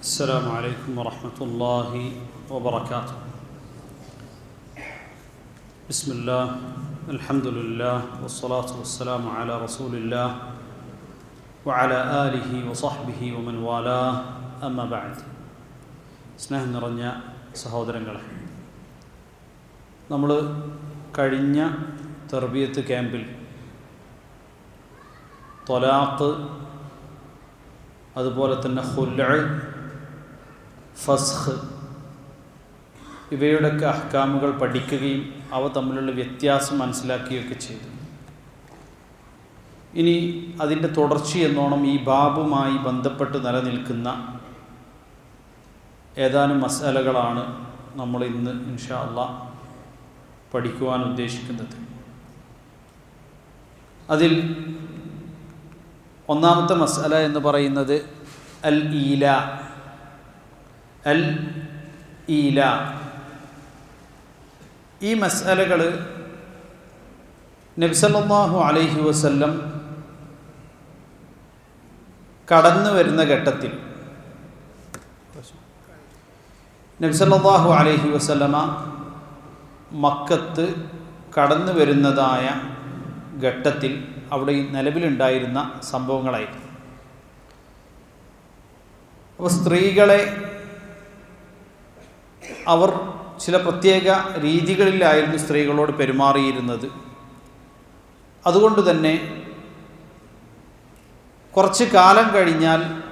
السلام عليكم ورحمة الله وبركاته بسم الله الحمد لله والصلاة والسلام على رسول الله وعلى آله وصحبه ومن والاه أما بعد സ്നേഹം നിറഞ്ഞ സഹോദരങ്ങളെ നമ്മൾ കഴിഞ്ഞ തെർബിയത്ത് ക്യാമ്പിൽ തൊലാഖ് അതുപോലെ തന്നെ ഹുല്ല ഫസ്ഖ്. ഇവയുടെയൊക്കെ അഹ്കാമുകൾ പഠിക്കുകയും അവ തമ്മിലുള്ള വ്യത്യാസം മനസ്സിലാക്കുകയൊക്കെ ചെയ്തു. ഇനി അതിന്റെ തുടർച്ചയെന്നോണം ഈ ബാബുമായി ബന്ധപ്പെട്ട് നിലനിൽക്കുന്ന ഏതാനും മസാലകളാണ് നമ്മൾ ഇന്ന് ഇൻഷാ പഠിക്കുവാൻ ഉദ്ദേശിക്കുന്നത്. അതിൽ ഒന്നാമത്തെ മസാല എന്ന് പറയുന്നത് അൽ ഈല അൽ ഈല. ഈ മസാലകൾ നബ്സല്ലാഹു അലൈഹി വസല്ലം കടന്നു വരുന്ന ഘട്ടത്തിൽ നബ്സല്ലാഹു അലൈഹി വസല്ലമ മക്കത്ത് കടന്നു വരുന്നതായ ഘട്ടത്തിൽ അവിടെ നിലവിലുണ്ടായിരുന്ന സംഭവങ്ങളായിരുന്നു. അപ്പോൾ സ്ത്രീകളെ അവർ ചില പ്രത്യേക രീതികളിലായിരുന്നു സ്ത്രീകളോട് പെരുമാറിയിരുന്നത്. അതുകൊണ്ട് തന്നെ കുറച്ച് കാലം കഴിഞ്ഞാൽ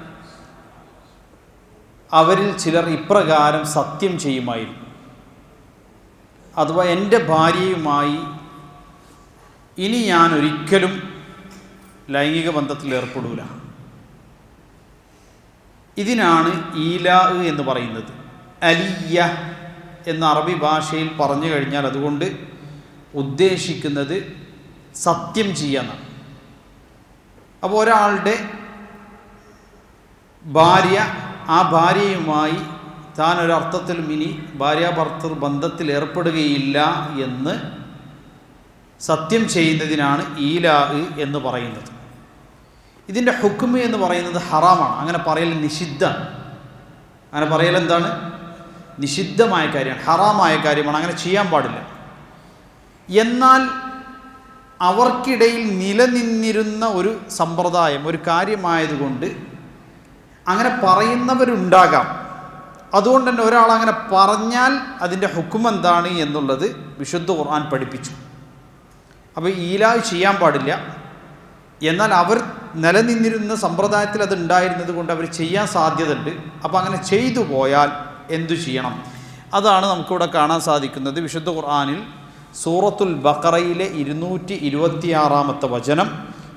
അവരിൽ ചിലർ ഇപ്രകാരം സത്യം ചെയ്യുമായിരുന്നു. അഥവാ എന്റെ ഭാര്യയുമായി ഇനി ഞാൻ ഒരിക്കലും ലൈംഗിക ബന്ധത്തിൽ ഏർപ്പെടൂല. ഇതിനാണ് ഈലാ എന്ന് പറയുന്നത്. അലിയ എന്ന അറബി ഭാഷയിൽ പറഞ്ഞു കഴിഞ്ഞാൽ അതുകൊണ്ട് ഉദ്ദേശിക്കുന്നത് സത്യം ചെയ്യാന്നാണ് അപ്പോൾ ഒരാളുടെ ഭാര്യ ആ ഭാര്യയുമായി താൻ ഒരർത്ഥത്തിലും ഇനി ഭാര്യാഭർത്തൃ ബന്ധത്തിൽ ഏർപ്പെടുകയില്ല എന്ന് സത്യം ചെയ്യുന്നതിനാണ് ഈലാ എന്ന് പറയുന്നത്. ഇതിന്റെ ഹുക്കുമ് എന്ന് പറയുന്നത് ഹറാമാണ്. അങ്ങനെ പറയൽ നിഷിദ്ധമാണ്. അങ്ങനെ പറയൽ എന്താണ്? നിഷിദ്ധമായ കാര്യമാണ് ഹറാമായ കാര്യമാണ് അങ്ങനെ ചെയ്യാൻ പാടില്ല. എന്നാൽ അവർക്കിടയിൽ നിലനിന്നിരുന്ന ഒരു സമ്പ്രദായം ഒരു കാര്യമായതുകൊണ്ട് അങ്ങനെ പറയുന്നവരുണ്ടാകാം. അതുകൊണ്ട് തന്നെ ഒരാൾ അങ്ങനെ പറഞ്ഞാൽ അതിന്റെ ഹുക്കും എന്താണ് എന്നുള്ളത് വിശുദ്ധ ഖുർആൻ പഠിപ്പിച്ചു. അപ്പോൾ ഈലാവ് ചെയ്യാൻ പാടില്ല. എന്നാൽ അവർ നിലനിന്നിരുന്ന സമ്പ്രദായത്തിൽ അത് ഉണ്ടായിരുന്നത് കൊണ്ട് അവർ ചെയ്യാൻ സാധ്യതയുണ്ട്. അപ്പോൾ അങ്ങനെ ചെയ്തു പോയാൽ എന്തു ചെയ്യണം അതാണ് നമുക്കിവിടെ കാണാൻ സാധിക്കുന്നത് വിശുദ്ധ ഖുർആാനിൽ സൂറത്തുൽ ബക്കറയിലെ ഇരുന്നൂറ്റി ഇരുപത്തിയാറാമത്തെ വചനം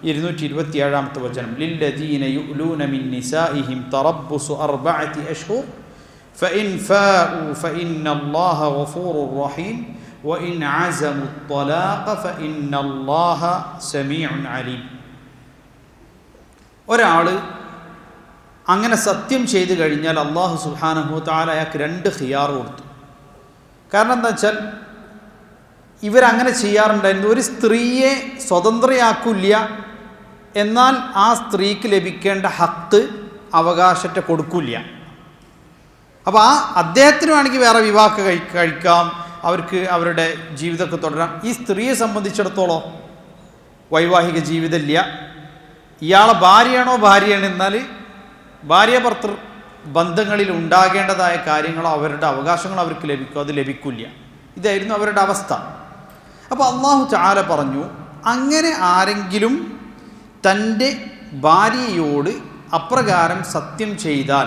ഇരുന്നൂറ്റി ഇരുപത്തിയേഴാമത്തെ വചനം ലില്ലദീന യുലൂന മിൻ നിസാഇഹിം തറബ്ബുസു അർബഅതി അഷ്ഹുർ فإن فاءوا فإن الله غفور رحيم وإن عزموا الطلاق فإن الله سميع عليم ഒരാൾ അങ്ങനെ സത്യം ചെയ്തു കഴിഞ്ഞാൽ അള്ളാഹു സുഹാനഹു താല അയാൾക്ക് രണ്ട് ഹിയാർ കൊടുത്തു. കാരണം എന്താ വെച്ചാൽ ഇവരങ്ങനെ ചെയ്യാറുണ്ടായിരുന്നു. ഒരു സ്ത്രീയെ സ്വതന്ത്രയാക്കില്ല എന്നാൽ ആ സ്ത്രീക്ക് ലഭിക്കേണ്ട ഹത്ത് അവകാശത്തെ കൊടുക്കില്ല അപ്പോൾ ആ അദ്ദേഹത്തിന് വേണമെങ്കിൽ വേറെ വിവാഹ കഴി കഴിക്കാം അവർക്ക് അവരുടെ ജീവിതമൊക്കെ തുടരാം. ഈ സ്ത്രീയെ സംബന്ധിച്ചിടത്തോളം വൈവാഹിക ജീവിതമില്ല. ഇയാളെ ഭാര്യയാണോ ഭാര്യയാണ് എന്നാൽ ഭാര്യ ഭർത്തൃ ബന്ധങ്ങളിൽ ഉണ്ടാകേണ്ടതായ കാര്യങ്ങളോ അവരുടെ അവകാശങ്ങളോ അവർക്ക് ലഭിക്കും അത് ലഭിക്കില്ല. ഇതായിരുന്നു അവരുടെ അവസ്ഥ. അപ്പോൾ അള്ളാഹു ചാല പറഞ്ഞു അങ്ങനെ ആരെങ്കിലും തന്റെ ഭാര്യയോട് അപ്രകാരം സത്യം ചെയ്താൽ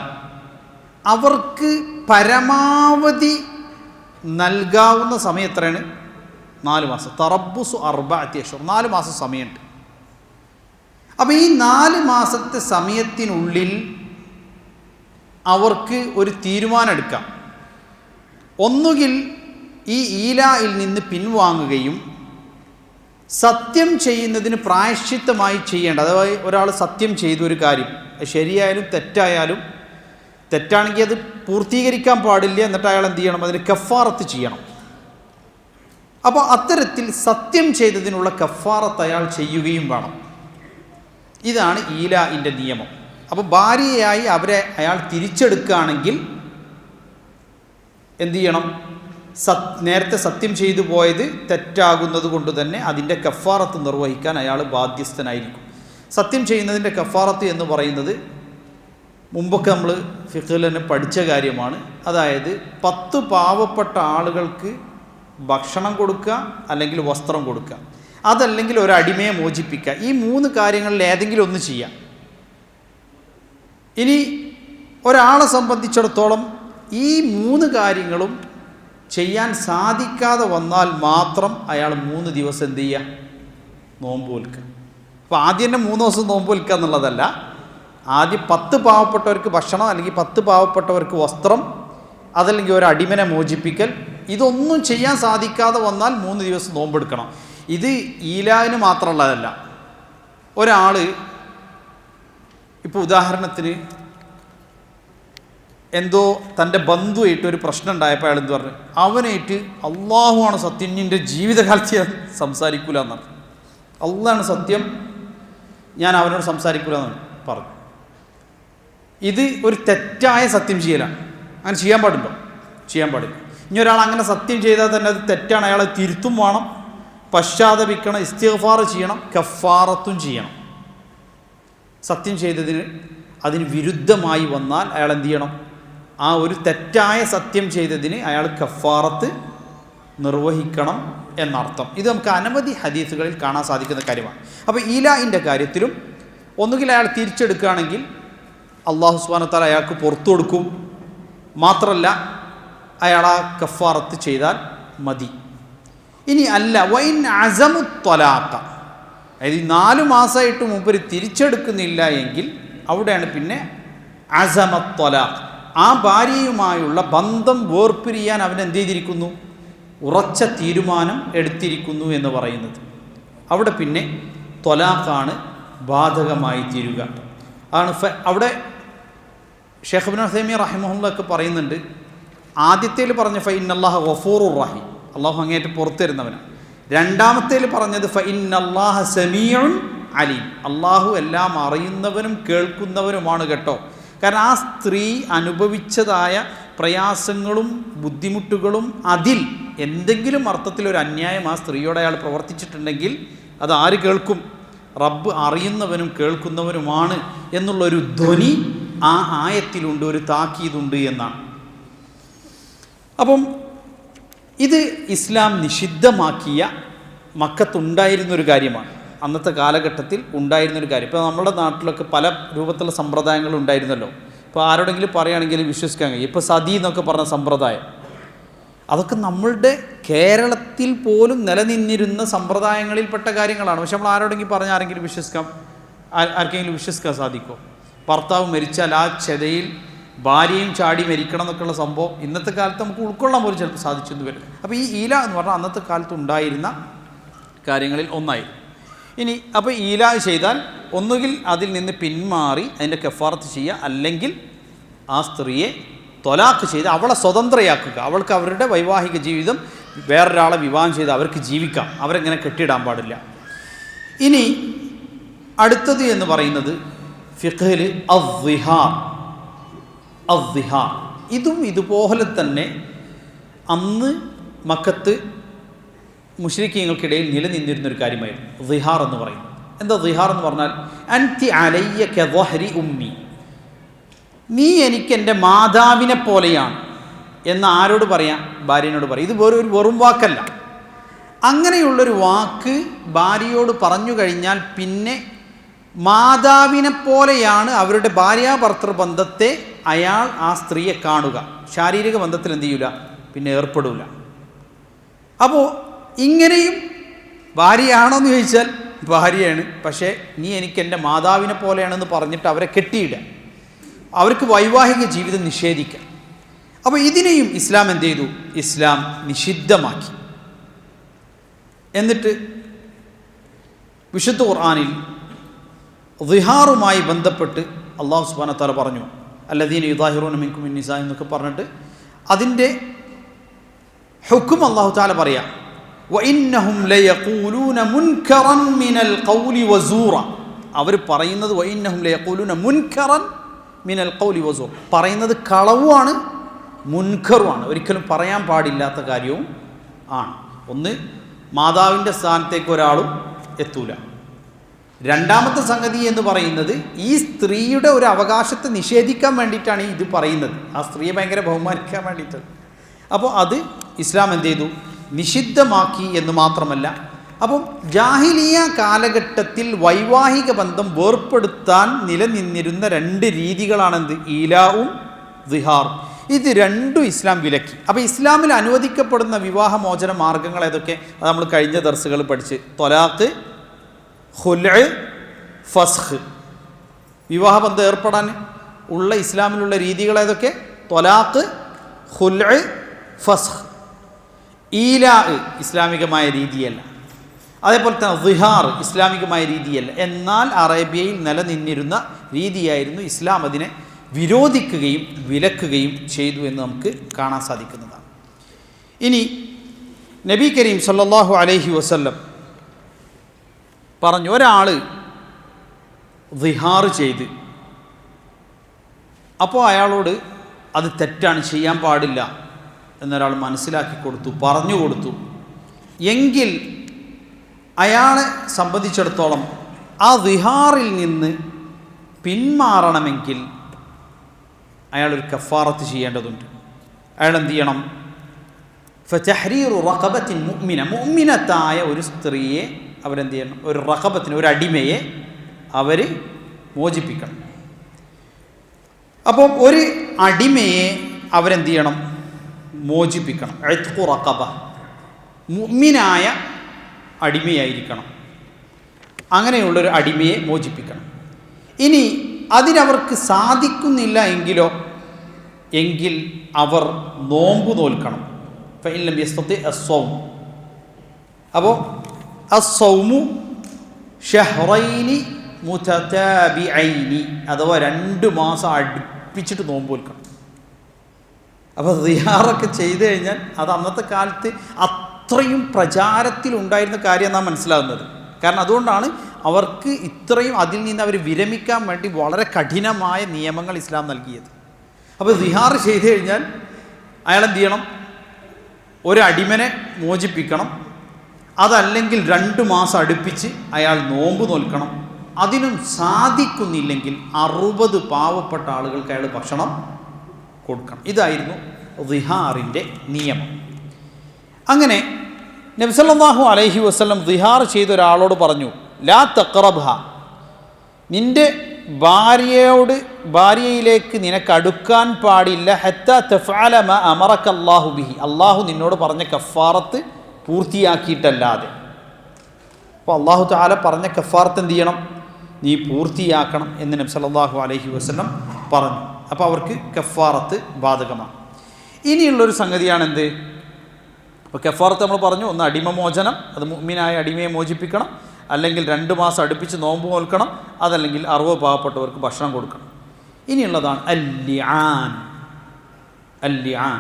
അവർക്ക് പരമാവധി നൽകാവുന്ന സമയം എത്രയാണ്? നാല് മാസം. തറബുസു അർബ അത്യാവശ്യം നാല് മാസം സമയമുണ്ട്. അപ്പോൾ ഈ നാല് മാസത്തെ സമയത്തിനുള്ളിൽ അവർക്ക് ഒരു തീരുമാനം എടുക്കാം ഒന്നുകിൽ ഈ ഈലായിൽ നിന്ന് പിൻവാങ്ങുകയും സത്യം ചെയ്യുന്നതിന് പ്രായശ്ചിത്തമായി ചെയ്യേണ്ട അതായത് ഒരാൾ സത്യം ചെയ്ത ഒരു കാര്യം ശരിയായാലും തെറ്റായാലും തെറ്റാണെങ്കിൽ അത് പൂർത്തീകരിക്കാൻ പാടില്ല എന്നിട്ട് അയാൾ എന്ത് ചെയ്യണം? അതിന് കഫാറത്ത് ചെയ്യണം. അപ്പോൾ അത്തരത്തിൽ സത്യം ചെയ്തതിനുള്ള കഫാറത്ത് അയാൾ ചെയ്യുകയും വേണം. ഇതാണ് ഈലായിന്റെ നിയമം. അപ്പോൾ ഭാര്യയായി അവരെ അയാൾ തിരിച്ചെടുക്കുകയാണെങ്കിൽ എന്തു ചെയ്യണം? സത് നേരത്തെ സത്യം ചെയ്തു പോയത് തെറ്റാകുന്നത് കൊണ്ട് തന്നെ അതിന്റെ കഫാറത്ത് നിർവഹിക്കാൻ അയാൾ ബാധ്യസ്ഥനായിരിക്കും. സത്യം ചെയ്യുന്നതിന്റെ കഫാറത്ത് എന്ന് പറയുന്നത് മുമ്പൊക്കെ നമ്മൾ ഫിഖിൽ തന്നെ പഠിച്ച കാര്യമാണ്. അതായത് പത്ത് പാവപ്പെട്ട ആളുകൾക്ക് ഭക്ഷണം കൊടുക്കുക അല്ലെങ്കിൽ വസ്ത്രം കൊടുക്കുക. അതല്ലെങ്കിൽ ഒരു അടിമയെ മോചിപ്പിക്കുക. ഈ മൂന്ന് കാര്യങ്ങളിൽ ഏതെങ്കിലും ഒന്ന് ചെയ്യാം ഇനി ഒരാളെ സംബന്ധിച്ചിടത്തോളം ഈ മൂന്ന് കാര്യങ്ങളും ചെയ്യാൻ സാധിക്കാതെ വന്നാൽ മാത്രം അയാൾ മൂന്ന് ദിവസം എന്ത് ചെയ്യുക നോമ്പ് വിൽക്കുക. അപ്പോൾ ആദ്യം തന്നെ മൂന്ന് ദിവസം നോമ്പ് വിൽക്കുക എന്നുള്ളതല്ല. ആദ്യം പത്ത് പാവപ്പെട്ടവർക്ക് ഭക്ഷണം അല്ലെങ്കിൽ പത്ത് പാവപ്പെട്ടവർക്ക് വസ്ത്രം അതല്ലെങ്കിൽ ഒരു അടിമനെ മോചിപ്പിക്കൽ. ഇതൊന്നും ചെയ്യാൻ സാധിക്കാതെ വന്നാൽ മൂന്ന് ദിവസം നോമ്പെടുക്കണം ഇത് ഈലാവിന് മാത്രമുള്ളതല്ല. ഒരാൾ ഇപ്പോൾ ഉദാഹരണത്തിന് എന്തോ തന്റെ ബന്ധുവായിട്ട് ഒരു പ്രശ്നം ഉണ്ടായപ്പോൾ അയാൾ എന്ത് പറഞ്ഞു? അവനായിട്ട് അള്ളാഹുവാണ് സത്യം എന്റെ ജീവിതകാലത്ത് ഞാൻ സംസാരിക്കൂല എന്നാണ് അള്ളാണ് സത്യം ഞാൻ അവനോട് സംസാരിക്കൂല എന്നാണ് പറഞ്ഞു. ഇത് ഒരു തെറ്റായ സത്യം ചെയ്യലാണ്. അങ്ങനെ ചെയ്യാൻ പാടുണ്ടോ ചെയ്യാൻ പാടില്ല. ഇനി ഒരാൾ അങ്ങനെ സത്യം ചെയ്താൽ തന്നെ അത് തെറ്റാണ്. അയാളെ തിരുത്തും വേണം പശ്ചാത്തപിക്കണം ഇസ്തിഗ്ഫാർ ചെയ്യണം കഫാറത്തും ചെയ്യണം. സത്യം ചെയ്തതിന് അതിന് വിരുദ്ധമായി വന്നാൽ അയാൾ എന്ത് ചെയ്യണം? ആ ഒരു തെറ്റായ സത്യം ചെയ്തതിന് അയാൾ കഫാറത്ത് നിർവഹിക്കണം എന്നർത്ഥം. ഇത് നമുക്ക് അനവധി ഹദീസുകളിൽ കാണാൻ സാധിക്കുന്ന കാര്യമാണ്. അപ്പോൾ ഈലായിന്റെ കാര്യത്തിലും ഒന്നുകിൽ അയാൾ തിരിച്ചെടുക്കുകയാണെങ്കിൽ അള്ളാഹു സുബാനത്താൽ അയാൾക്ക് പുറത്തു കൊടുക്കും. മാത്രമല്ല അയാൾ ആ കഫാറത്ത് ചെയ്താൽ മതി. ഇനി അല്ല വൈൻ അസമു ത്വലാക്ക അതായത് ഈ നാല് മാസമായിട്ട് മുമ്പ് തിരിച്ചെടുക്കുന്നില്ല എങ്കിൽ അവിടെയാണ് പിന്നെ അസമത്വലാഖ് ആ ഭാര്യയുമായുള്ള ബന്ധം വേർപിരിയാൻ അവൻ എന്ത് ചെയ്തിരിക്കുന്നു? ഉറച്ച തീരുമാനം എടുത്തിരിക്കുന്നു എന്ന് പറയുന്നത്. അവിടെ പിന്നെ തൊലാഖാണ് ബാധകമായി തീരുക. അതാണ് അവിടെ ഷെഹബിൻ ബിൻ ഹസൈമി ഒക്കെ പറയുന്നുണ്ട് ആദ്യത്തേൽ പറഞ്ഞ ഫൈൻ അള്ളാഹ് ഗഫൂറുർ റഹീം. അള്ളാഹു അങ്ങേറ്റം പുറത്തു പുറത്തിരുന്നവനാണ് രണ്ടാമത്തേൽ പറഞ്ഞത് ഫ ഇന്നല്ലാഹ സമീഉൻ അലീം. അള്ളാഹു എല്ലാം അറിയുന്നവനും കേൾക്കുന്നവനുമാണ് കേട്ടോ. കാരണം ആ സ്ത്രീ അനുഭവിച്ചതായ പ്രയാസങ്ങളും ബുദ്ധിമുട്ടുകളും അതിൽ എന്തെങ്കിലും അർത്ഥത്തിൽ ഒരു അന്യായം ആ സ്ത്രീയോട് അയാൾ പ്രവർത്തിച്ചിട്ടുണ്ടെങ്കിൽ അത് ആര് കേൾക്കും? റബ്ബ് അറിയുന്നവനും കേൾക്കുന്നവനുമാണ് എന്നുള്ളൊരു ധ്വനി ആ ആയത്തിലുണ്ട് ഒരു താക്കീതുണ്ട് എന്നാണ്. അപ്പം ഇത് ഇസ്ലാം നിഷിദ്ധമാക്കിയ മക്കത്തുണ്ടായിരുന്നൊരു കാര്യമാണ്. അന്നത്തെ കാലഘട്ടത്തിൽ ഉണ്ടായിരുന്നൊരു കാര്യം. ഇപ്പോൾ നമ്മുടെ നാട്ടിലൊക്കെ പല രൂപത്തിലുള്ള സമ്പ്രദായങ്ങൾ ഉണ്ടായിരുന്നല്ലോ. ഇപ്പോൾ ആരോടെങ്കിലും പറയുകയാണെങ്കിൽ വിശ്വസിക്കാൻ കഴിയും ഇപ്പോൾ സതി എന്നൊക്കെ പറഞ്ഞ സമ്പ്രദായം. അതൊക്കെ നമ്മളുടെ കേരളത്തിൽ പോലും നിലനിന്നിരുന്ന സമ്പ്രദായങ്ങളിൽപ്പെട്ട കാര്യങ്ങളാണ്. പക്ഷെ നമ്മൾ ആരോടെങ്കിലും പറഞ്ഞാൽ ആരെങ്കിലും വിശ്വസിക്കാം. ആർക്കെങ്കിലും വിശ്വസിക്കാൻ സാധിക്കുമോ? ഭർത്താവ് മരിച്ചാൽ ആ ചെതയിൽ ഭാര്യയും ചാടി മരിക്കണം എന്നൊക്കെയുള്ള സംഭവം ഇന്നത്തെ കാലത്ത് നമുക്ക് ഉൾക്കൊള്ളാൻ പോലും ചിലപ്പോൾ സാധിച്ചെന്ന് വരും. അപ്പോൾ ഈ ഈല എന്ന് പറഞ്ഞാൽ അന്നത്തെ കാലത്ത് ഉണ്ടായിരുന്ന കാര്യങ്ങളിൽ ഒന്നായി. ഇനി അപ്പോൾ ഈല ചെയ്താൽ ഒന്നുകിൽ അതിൽ നിന്ന് പിന്മാറി അതിന്റെ കെഫാർത്ത് ചെയ്യുക അല്ലെങ്കിൽ ആ സ്ത്രീയെ തൊലാക്ക് ചെയ്ത് അവളെ സ്വതന്ത്രയാക്കുക. അവൾക്ക് അവരുടെ വൈവാഹിക ജീവിതം വേറൊരാളെ വിവാഹം ചെയ്ത് അവർക്ക് ജീവിക്കാം. അവരെങ്ങനെ കെട്ടിയിടാൻ പാടില്ല. ഇനി അടുത്തത് എന്ന് പറയുന്നത് ഫിഖിൽ അവ്വിഹാർ അവ്വിഹാർ ഇതും ഇതുപോലെ തന്നെ അന്ന് മക്കത്ത് മുഷ്രിക്കീങ്ങൾക്കിടയിൽ നിലനിന്നിരുന്നൊരു കാര്യമായിരുന്നു. ദിഹാർ എന്ന് പറയും എന്താ ദിഹാർ എന്ന് പറഞ്ഞാൽ അൻതി അലയ്യ കെഹരി ഉമ്മി. നീ എനിക്ക് എന്റെ മാതാവിനെ പോലെയാണ്. എന്ന് ആരോട് പറയാം? ഭാര്യനോട് പറയാം. ഇത് വെറും ഒരു വെറും വാക്കല്ല. അങ്ങനെയുള്ളൊരു വാക്ക് ഭാര്യയോട് പറഞ്ഞു കഴിഞ്ഞാൽ പിന്നെ മാതാവിനെ പോലെയാണ് അവരുടെ ഭാര്യാഭർത്തൃ ബന്ധത്തെ അയാൾ ആ സ്ത്രീയെ കാണുക. ശാരീരിക ബന്ധത്തിൽ എന്ത് ചെയ്യൂല? പിന്നെ ഏർപ്പെടില്ല അപ്പോൾ ഇങ്ങനെയും ഭാര്യയാണോ എന്ന് ചോദിച്ചാൽ ഭാര്യയാണ്. പക്ഷേ നീ എനിക്ക് എന്റെ മാതാവിനെ പോലെയാണെന്ന് പറഞ്ഞിട്ട് അവരെ കെട്ടിയിടുക. അവർക്ക് വൈവാഹിക ജീവിതം നിഷേധിക്കാം അപ്പോൾ ഇതിനെയും ഇസ്ലാം എന്ത് ചെയ്തു? ഇസ്ലാം നിഷിദ്ധമാക്കി. എന്നിട്ട് വിശുദ്ധ ഖുർആാനിൽ ദിഹാറുമായി ബന്ധപ്പെട്ട് അള്ളാഹു സുബാന പറഞ്ഞു അല്ലദീൻ യുദാഹിറൂൻ മിൻകും നിസ എന്നൊക്കെ പറഞ്ഞിട്ട് അതിന്റെ ഹുക്കും അള്ളാഹു താല പറയാം ലയഖൂലൂന മിനൽ ഖൗലി അവർ പറയുന്നത് ലയഖൂലൂന മിനൽ ഖൗലി പറയുന്നത് കളവുമാണ് മുൻഖറുമാണ് ഒരിക്കലും പറയാൻ പാടില്ലാത്ത കാര്യവും ആണ്. ഒന്ന് മാതാവിന്റെ സ്ഥാനത്തേക്ക് ഒരാളും എത്തൂല. രണ്ടാമത്തെ സംഗതി എന്ന് പറയുന്നത് ഈ സ്ത്രീയുടെ ഒരു അവകാശത്തെ നിഷേധിക്കാൻ വേണ്ടിയിട്ടാണ് ഇത് പറയുന്നത്. ആ സ്ത്രീയെ ഭയങ്കര ബഹുമാനിക്കാൻ വേണ്ടിയിട്ട്. അപ്പോൾ അത് ഇസ്ലാം എന്ത് ചെയ്തു? നിഷിദ്ധമാക്കി എന്ന് മാത്രമല്ല അപ്പം ജാഹിലിയ കാലഘട്ടത്തിൽ വൈവാഹിക ബന്ധം വേർപ്പെടുത്താൻ നിലനിന്നിരുന്ന രണ്ട് രീതികളാണെന്ത്? ഈലാവും ദിഹാറും. ഇത് രണ്ടും ഇസ്ലാം വിലക്കി. അപ്പോൾ ഇസ്ലാമിൽ അനുവദിക്കപ്പെടുന്ന വിവാഹമോചന മാർഗങ്ങൾ ഏതൊക്കെ? അത് നമ്മൾ കഴിഞ്ഞ ദർസുകൾ പഠിച്ച്. തൊലാത്ത് ഹുൽ ഫസ്ഹ് വിവാഹബന്ധം ഏർപ്പെടാൻ ഉള്ള ഇസ്ലാമിലുള്ള രീതികൾ ഏതൊക്കെ? തൊലാത്ത് ഹുൽ ഫസ്ഖ്. ഈലാ ഇസ്ലാമികമായ രീതിയല്ല. അതേപോലെ തന്നെ ദിഹാർ ഇസ്ലാമികമായ രീതിയല്ല. എന്നാൽ അറേബ്യയിൽ നിലനിന്നിരുന്ന രീതിയായിരുന്നു ഇസ്ലാം അതിനെ വിരോധിക്കുകയും വിലക്കുകയും ചെയ്തു എന്ന് നമുക്ക് കാണാൻ സാധിക്കുന്നതാണ്. ഇനി നബി കരീം സല്ലാഹു അലൈഹി വസല്ലം പറഞ്ഞു ഒരാൾ ദിഹാർ ചെയ്ത്. അപ്പോൾ അയാളോട് അത് തെറ്റാണ് ചെയ്യാൻ പാടില്ല എന്നൊരാൾ മനസ്സിലാക്കി കൊടുത്തു പറഞ്ഞു കൊടുത്തു. എങ്കിൽ അയാളെ സംബന്ധിച്ചിടത്തോളം ആ വിഹാറിൽ നിന്ന് പിന്മാറണമെങ്കിൽ അയാളൊരു കഫാറത്ത് ചെയ്യേണ്ടതുണ്ട്. അയാൾ എന്ത് ചെയ്യണം? ഫഹരീറു റഖബത്തിൻ മുഅ്മിന മുഅ്മിനത്തായ ഒരു സ്ത്രീയെ അവരെന്ത് ചെയ്യണം ഒരു റഹബത്തിന് ഒരു അടിമയെ അവർ മോചിപ്പിക്കണം. അപ്പോൾ ഒരു അടിമയെ അവരെന്ത് ചെയ്യണം മോചിപ്പിക്കണം. എഴുത്തു റക്കബ മുമ്മിനായ അടിമയായിരിക്കണം. അങ്ങനെയുള്ളൊരു അടിമയെ മോചിപ്പിക്കണം. ഇനി അതിനവർക്ക് സാധിക്കുന്നില്ല എങ്കിലോ എങ്കിൽ അവർ നോമ്പ് നോൽക്കണം ഫൈലം യസ്തത്തെ അസ്വം അപ്പോൾ അസ്സൗമു ഷഹ്റൈനി മുതതാബിഐനി. അഥവാ രണ്ട് മാസം അടുപ്പിച്ചിട്ട് നോമ്പ് നോൽക്കണം അപ്പോൾ റിയാറൊക്കെ ചെയ്തു കഴിഞ്ഞാൽ അത് അന്നത്തെ കാലത്ത് അത്രയും പ്രചാരത്തിലുണ്ടായിരുന്ന കാര്യം നാം മനസ്സിലാകുന്നത് കാരണം അതുകൊണ്ടാണ് അവർക്ക് ഇത്രയും അതിൽ നിന്ന് അവർ വിരമിക്കാൻ വേണ്ടി വളരെ കഠിനമായ നിയമങ്ങൾ ഇസ്ലാം നൽകിയത്. അപ്പോൾ റിഹാർ ചെയ്തു കഴിഞ്ഞാൽ അയാൾ എന്ത് ചെയ്യണം? ഒരു അടിമനെ മോചിപ്പിക്കണം. അതല്ലെങ്കിൽ രണ്ട് മാസം അടുപ്പിച്ച് അയാൾ നോമ്പ് നോൽക്കണം. അതിനും സാധിക്കുന്നില്ലെങ്കിൽ അറുപത് പാവപ്പെട്ട ആളുകൾക്ക് അയാൾ ഭക്ഷണം കൊടുക്കണം. ഇതായിരുന്നു റിഹാറിന്റെ നിയമം. അങ്ങനെ നബ്സല്ലാഹു അലൈഹി വസ്ലം റിഹാർ ചെയ്ത ഒരാളോട് പറഞ്ഞു ലാ തക്റബ്ഹ നിന്റെ ഭാര്യയോട് ഭാര്യയിലേക്ക് നിനക്ക് അടുക്കാൻ പാടില്ല. ഹത്ത തഫാലമ അമറക്ക് അള്ളാഹു ബിഹി. അള്ളാഹു നിന്നോട് പറഞ്ഞ കഫാറത്ത് പൂർത്തിയാക്കിയിട്ടല്ലാതെ. അപ്പോൾ അള്ളാഹു താല പറഞ്ഞ കഫാർത്ത് എന്ത് ചെയ്യണം? നീ പൂർത്തിയാക്കണം എന്ന് നബി സല്ലല്ലാഹു അലൈഹി വസല്ലം പറഞ്ഞു. അപ്പോൾ അവർക്ക് കഫാറത്ത് ബാധകമാണ്. ഇനിയുള്ളൊരു സംഗതിയാണ് എന്ത് അപ്പോൾ കഫാറത്ത് നമ്മൾ പറഞ്ഞു ഒന്ന് അടിമമോചനം അത് മുഅ്മിനായ അടിമയെ മോചിപ്പിക്കണം അല്ലെങ്കിൽ രണ്ട് മാസം അടുപ്പിച്ച് നോമ്പ് നോൽക്കണം അതല്ലെങ്കിൽ അറുപത് പാവപ്പെട്ടവർക്ക് ഭക്ഷണം കൊടുക്കണം. ഇനിയുള്ളതാണ് അല്ലിആൻ. അല്ലിആൻ.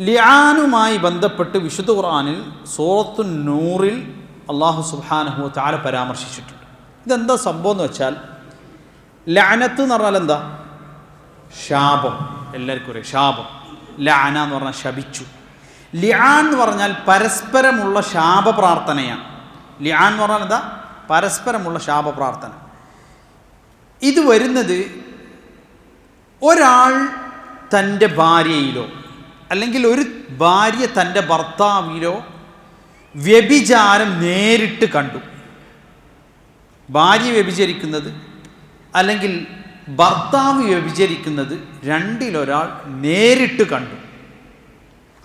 ലിയാനുമായി ബന്ധപ്പെട്ട് വിശുദ്ധ ഖുർആാനിൽ സൂറത്തു നൂറിൽ അള്ളാഹു സുബാനഹു താല പരാമർശിച്ചിട്ടുണ്ട്. ഇതെന്താ സംഭവം എന്ന് വെച്ചാൽ ലാനത്ത് എന്ന് പറഞ്ഞാൽ എന്താ? ശാപം. എല്ലാവർക്കും അറിയാം ശാപം. ലാന എന്ന് പറഞ്ഞാൽ ശപിച്ചു. ലിയാൻ എന്ന് പറഞ്ഞാൽ പരസ്പരമുള്ള ശാപ പ്രാർത്ഥനയാണ്. ലിയാൻ എന്ന് പറഞ്ഞാൽ എന്താ? പരസ്പരമുള്ള ശാപ പ്രാർത്ഥന. ഇത് വരുന്നത് ഒരാൾ തന്റെ ഭാര്യയിലോ അല്ലെങ്കിൽ ഒരു ഭാര്യ തന്റെ ഭർത്താവിലോ വ്യഭിചാരം നേരിട്ട് കണ്ടു. ഭാര്യ വ്യഭിചരിക്കുന്നത് അല്ലെങ്കിൽ ഭർത്താവ് വ്യഭിചരിക്കുന്നത് രണ്ടിലൊരാൾ നേരിട്ട് കണ്ടു.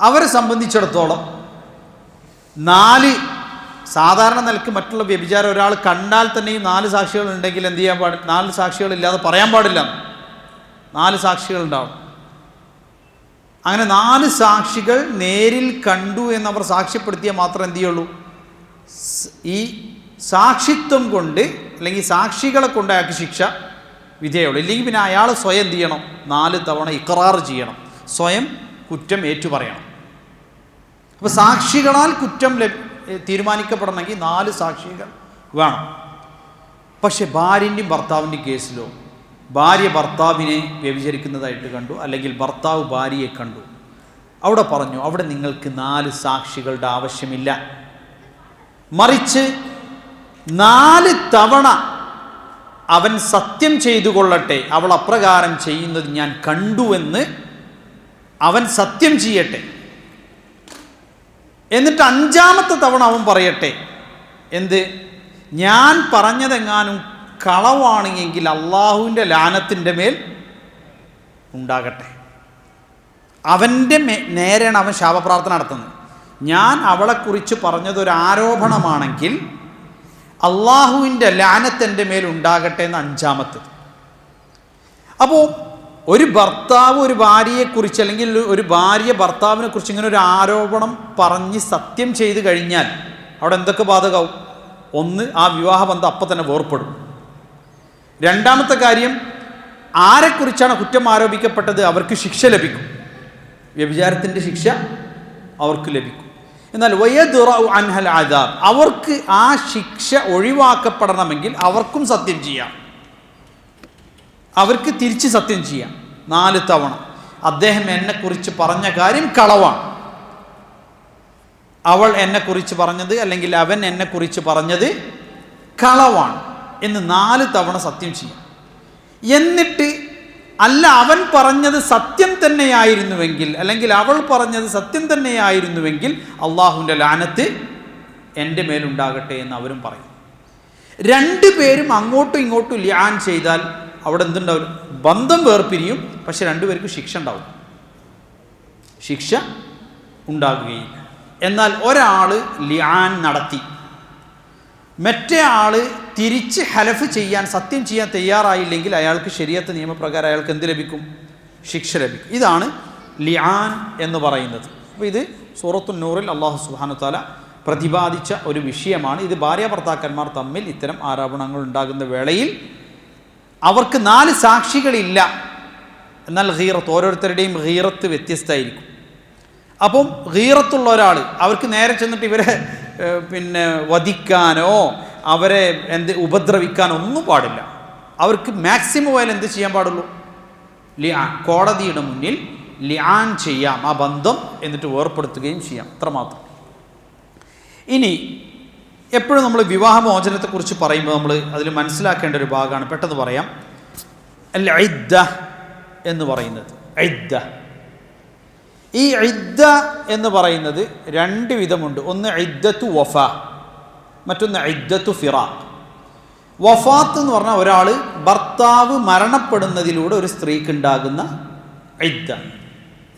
അവരെ സംബന്ധിച്ചിടത്തോളം നാല് സാധാരണ നിലയ്ക്ക് മറ്റുള്ള വ്യഭിചാരം ഒരാൾ കണ്ടാൽ തന്നെയും നാല് സാക്ഷികൾ ഉണ്ടെങ്കിൽ എന്ത് ചെയ്യാൻ പാടില്ല നാല് സാക്ഷികളില്ലാതെ പറയാൻ പാടില്ല. നാല് സാക്ഷികൾ ഉണ്ടാവും അങ്ങനെ നാല് സാക്ഷികൾ നേരിൽ കണ്ടു എന്നവർ സാക്ഷ്യപ്പെടുത്തിയാൽ മാത്രം എന്തു ചെയ്യുള്ളൂ? ഈ സാക്ഷിത്വം കൊണ്ട് അല്ലെങ്കിൽ സാക്ഷികളെ കൊണ്ട് അയാൾക്ക് ശിക്ഷ വിധേയുള്ളൂ. ഇല്ലെങ്കിൽ പിന്നെ അയാൾ സ്വയം എന്ത് ചെയ്യണം? നാല് തവണ ഇക്കറാർ ചെയ്യണം. സ്വയം കുറ്റം ഏറ്റുപറയണം. അപ്പോൾ സാക്ഷികളാൽ കുറ്റം തീരുമാനിക്കപ്പെടണമെങ്കിൽ നാല് സാക്ഷികൾ വേണം. പക്ഷെ ഭാര്യന്റെയും ഭർത്താവിന്റെയും കേസിലോ ഭാര്യ ഭർത്താവിനെ വ്യഭിചരിക്കുന്നതായിട്ട് കണ്ടു അല്ലെങ്കിൽ ഭർത്താവ് ഭാര്യയെ കണ്ടു. അവിടെ പറഞ്ഞു അവിടെ നിങ്ങൾക്ക് നാല് സാക്ഷികളുടെ ആവശ്യമില്ല. മറിച്ച് നാല് തവണ അവൻ സത്യം ചെയ്തു കൊള്ളട്ടെ അവൾ അപ്രകാരം ചെയ്യുന്നത് ഞാൻ കണ്ടുവെന്ന് അവൻ സത്യം ചെയ്യട്ടെ. എന്നിട്ട് അഞ്ചാമത്തെ തവണ അവൻ പറയട്ടെ എന്ത്? ഞാൻ പറഞ്ഞതെങ്ങാനും കളവാണ് എങ്കിൽ അള്ളാഹുവിന്റെ ലാനത്തിന്റെ മേൽ ഉണ്ടാകട്ടെ. അവന്റെ നേരെയാണ് അവൻ ശാപപ്രാർത്ഥന നടത്തുന്നത്. ഞാൻ അവളെക്കുറിച്ച് പറഞ്ഞതൊരു ആരോപണമാണെങ്കിൽ അള്ളാഹുവിന്റെ ലാനത്തെന്റെ മേൽ ഉണ്ടാകട്ടെ എന്ന് അഞ്ചാമത്തത്. അപ്പോൾ ഒരു ഭർത്താവ് ഒരു ഭാര്യയെക്കുറിച്ച് അല്ലെങ്കിൽ ഒരു ഭാര്യ ഭർത്താവിനെ കുറിച്ച് ഇങ്ങനെ ഒരു ആരോപണം പറഞ്ഞ് സത്യം ചെയ്ത് കഴിഞ്ഞാൽ അവിടെ എന്തൊക്കെ ബാധകമാവും ഒന്ന് ആ വിവാഹബന്ധം അപ്പം തന്നെ വേർപ്പെടും. രണ്ടാമത്തെ കാര്യം ആരെക്കുറിച്ചാണ് കുറ്റം ആരോപിക്കപ്പെട്ടത് അവർക്ക് ശിക്ഷ ലഭിക്കും. വ്യഭിചാരത്തിന്റെ ശിക്ഷ അവർക്ക് ലഭിക്കും. എന്നാൽ വയദുറ അൻഹൽ ആദാബ് അവർക്ക് ആ ശിക്ഷ ഒഴിവാക്കപ്പെടണമെങ്കിൽ അവർക്കും സത്യം ചെയ്യാം. അവർക്ക് തിരിച്ച് സത്യം ചെയ്യാം. നാല് തവണ. അദ്ദേഹം എന്നെക്കുറിച്ച് പറഞ്ഞ കാര്യം കളവാണ്. അവൾ എന്നെക്കുറിച്ച് പറഞ്ഞത് അല്ലെങ്കിൽ അവൻ എന്നെക്കുറിച്ച് പറഞ്ഞത് കളവാണ്. എന്ന് നാല് തവണ സത്യം ചെയ്യാം. എന്നിട്ട് അല്ല അവൻ പറഞ്ഞത് സത്യം തന്നെയായിരുന്നുവെങ്കിൽ അല്ലെങ്കിൽ അവൾ പറഞ്ഞത് സത്യം തന്നെയായിരുന്നുവെങ്കിൽ അള്ളാഹുവിന്റെ ലാനത്ത് എന്റെ മേലുണ്ടാകട്ടെ എന്ന് അവരും പറയും. രണ്ടു പേരും അങ്ങോട്ടും ഇങ്ങോട്ടും ലാൻ ചെയ്താൽ അവിടെ എന്തുണ്ടാവും? ബന്ധം വേർപിരിയും. പക്ഷെ രണ്ടുപേർക്ക് ശിക്ഷ ഉണ്ടാവും. ശിക്ഷ ഉണ്ടാകുകയില്ല. എന്നാൽ ഒരാൾ ലിയാൻ നടത്തി. മറ്റേ ആൾ തിരിച്ച് ഹലഫ് ചെയ്യാൻ സത്യം ചെയ്യാൻ തയ്യാറായില്ലെങ്കിൽ അയാൾക്ക് ശരിയത്ത് നിയമപ്രകാരം അയാൾക്ക് എന്ത് ലഭിക്കും? ശിക്ഷ ലഭിക്കും. ഇതാണ് ലിയാൻ എന്ന് പറയുന്നത്. അപ്പോൾ ഇത് സൂറത്തു നൂറിൽ അള്ളാഹു സുബാനു താല പ്രതിപാദിച്ച ഒരു വിഷയമാണ്. ഇത് ഭാര്യ ഭർത്താക്കന്മാർ തമ്മിൽ ഇത്തരം ആരോപണങ്ങൾ ഉണ്ടാകുന്ന വേളയിൽ അവർക്ക് നാല് സാക്ഷികളില്ല. എന്നാൽ ഹീറത്ത് ഓരോരുത്തരുടെയും ഹീറത്ത് വ്യത്യസ്തമായിരിക്കും. അപ്പം ഹീറത്തുള്ള ഒരാൾ അവർക്ക് നേരെ ചെന്നിട്ട് ഇവരെ പിന്നെ വധിക്കാനോ അവരെ എന്ത് ഉപദ്രവിക്കാനോ ഒന്നും പാടില്ല. അവർക്ക് മാക്സിമം പോയാൽ എന്ത് ചെയ്യാൻ പാടുള്ളൂ? ലിയാൻ കോടതിയുടെ മുന്നിൽ ലിയാൻ ചെയ്യാം ആ ബന്ധം എന്നിട്ട് വേർപ്പെടുത്തുകയും ചെയ്യാം. അത്രമാത്രം ഇനി എപ്പോഴും നമ്മൾ വിവാഹമോചനത്തെക്കുറിച്ച് പറയുമ്പോൾ നമ്മൾ അതിൽ മനസ്സിലാക്കേണ്ട ഒരു ഭാഗമാണ് പെട്ടെന്ന് പറയാം. അല്ല ഐദ്ദ എന്ന് പറയുന്നത്. ഐദ്ദ ഈ ഇദ്ദ എന്ന് പറയുന്നത് രണ്ട് വിധമുണ്ട്. ഒന്ന് ഇദ്ദത്തു വഫ മറ്റൊന്ന് ഇദ്ദത്തു ഫിറാഖ്. വഫാത്ത് എന്ന് പറഞ്ഞാൽ ഒരാൾ ഭർത്താവ് മരണപ്പെടുന്നതിലൂടെ ഒരു സ്ത്രീക്ക് ഉണ്ടാകുന്ന ഇദ്ദ.